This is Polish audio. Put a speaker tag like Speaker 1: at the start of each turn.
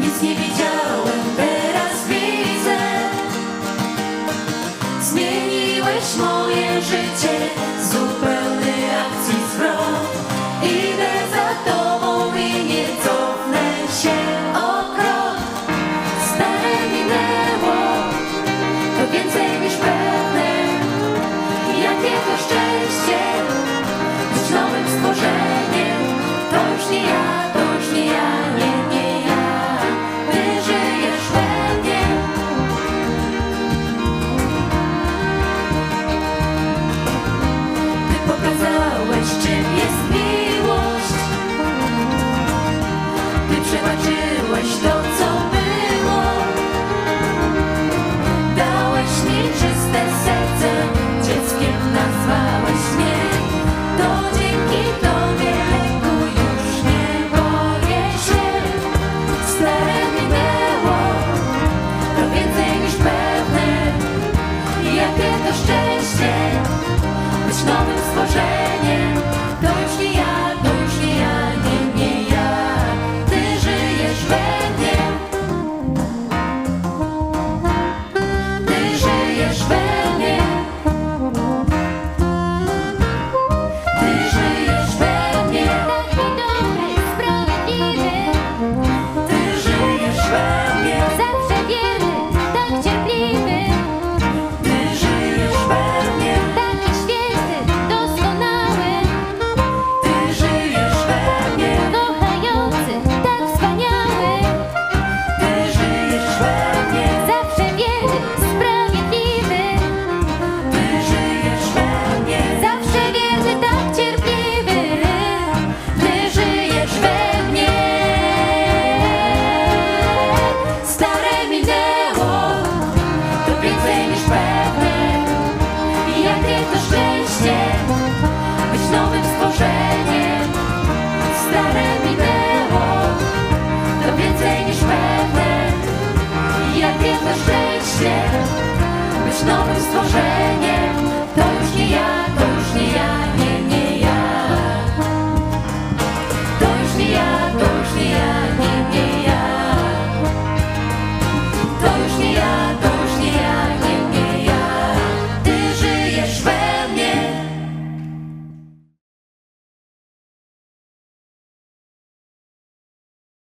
Speaker 1: nic nie widziałem, teraz widzę. Zmieniłeś moje życie, zupełny akcji. być nowym stworzeniem.